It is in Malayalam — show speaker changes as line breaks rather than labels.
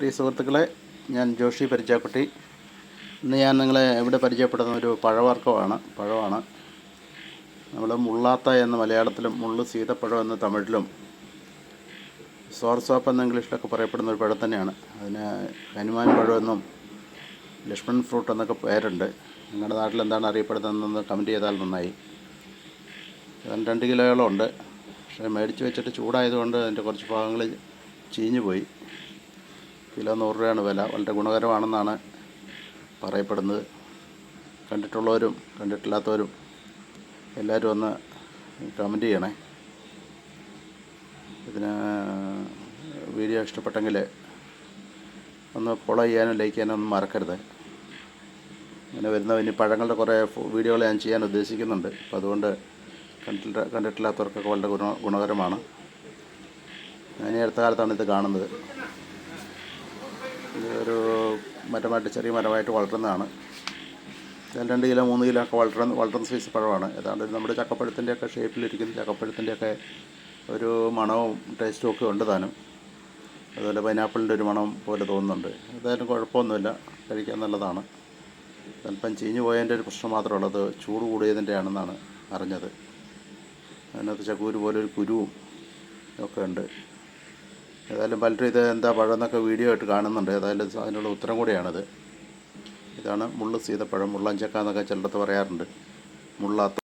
പ്രിയ സുഹൃത്തുക്കളെ ഞാൻ ജോഷി പരിചയപ്പെട്ടി. ഇന്ന് ഞാൻ നിങ്ങളെ ഇവിടെ പരിചയപ്പെടുന്ന ഒരു പഴവർഗമാണ് പഴമാണ്. നമ്മൾ മുള്ളാത്ത എന്ന മലയാളത്തിലും മുള്ളു സീതപ്പഴം എന്ന തമിഴിലും സോർസോപ്പ് എന്ന ഇംഗ്ലീഷിലൊക്കെ പറയപ്പെടുന്ന ഒരു പഴം തന്നെയാണ്. അതിന് ഹനുമാൻ പഴമെന്നും ലക്ഷ്മൺ ഫ്രൂട്ട് എന്നൊക്കെ പേരുണ്ട്. നിങ്ങളുടെ നാട്ടിൽ എന്താണ് അറിയപ്പെടുന്നതെന്ന് കമന്റ് ചെയ്താൽ നന്നായി. രണ്ട് കിലോയോളം ഉണ്ട്. പക്ഷേ മേടിച്ച് വെച്ചിട്ട് ചൂടായതുകൊണ്ട് അതിന്റെ കുറച്ച് ഭാഗങ്ങൾ ചീഞ്ഞു പോയി കിലോ നൂറ് രൂപയാണ് വില. വളരെ ഗുണകരമാണെന്നാണ് പറയപ്പെടുന്നത്. കണ്ടിട്ടുള്ളവരും കണ്ടിട്ടില്ലാത്തവരും എല്ലാവരും ഒന്ന് കമന്റ് ചെയ്യണേ. ഇതിന് വീഡിയോ ഇഷ്ടപ്പെട്ടെങ്കിൽ ഒന്ന് ഫോളോ ചെയ്യാനും ലൈക്ക് ചെയ്യാനും ഒന്നും മറക്കരുത്. ഇങ്ങനെ വരുന്ന ഇനി പഴങ്ങളുടെ കുറേ വീഡിയോകൾ ഞാൻ ചെയ്യാൻ ഉദ്ദേശിക്കുന്നുണ്ട്. അപ്പോൾ അതുകൊണ്ട് കണ്ടിട്ട് കണ്ടിട്ടില്ലാത്തവർക്കൊക്കെ വളരെ ഗുണ ഗുണകരമാണ്. ഞാൻ ഈ അടുത്ത കാലത്താണ് ഇത് കാണുന്നത്. ഒരു മരമായിട്ട് ചെറിയ മരമായിട്ട് വളർത്തുന്നതാണ് രണ്ട് കിലോ മൂന്ന് കിലോ ഒക്കെ വളർത്തുന്ന വളർത്തുന്ന സൈസ് പഴമാണ്. ഏതാണ്ട് നമ്മുടെ ചക്കപ്പഴത്തിന്റെയൊക്കെ ഷേപ്പിലിരിക്കുന്ന ചക്കപ്പഴത്തിന്റെയൊക്കെ ഒരു മണവും ടേസ്റ്റും ഒക്കെ ഉണ്ട് താനും. അതുപോലെ പൈനാപ്പിളിന്റെ ഒരു മണം പോലെ തോന്നുന്നുണ്ട്. ഏതായാലും കുഴപ്പമൊന്നുമില്ല. കഴിക്കാൻ നല്ലതാണ്. അല്പം ചീഞ്ഞു പോയതിന്റെ ഒരു പ്രശ്നം മാത്രമേ ഉള്ളത് ചൂട് കൂടിയതിന്റെ ആണെന്നാണ് അറിഞ്ഞത്. അതിനകത്ത് ചക്കൂര് പോലെ ഒരു കുരുവും ഒക്കെ ഉണ്ട്. ഏതായാലും പലരും ഇത് എന്താ പഴമെന്നൊക്കെ വീഡിയോ ആയിട്ട് കാണുന്നുണ്ട്. ഏതായാലും അതിനുള്ള ഉത്തരം കൂടിയാണിത്. ഇതാണ് മുള്ളു സീതപ്പഴം മുള്ളഞ്ചക്ക എന്നൊക്കെ ചിലടത്ത് പറയാറുണ്ട്. മുള്ളാത്ത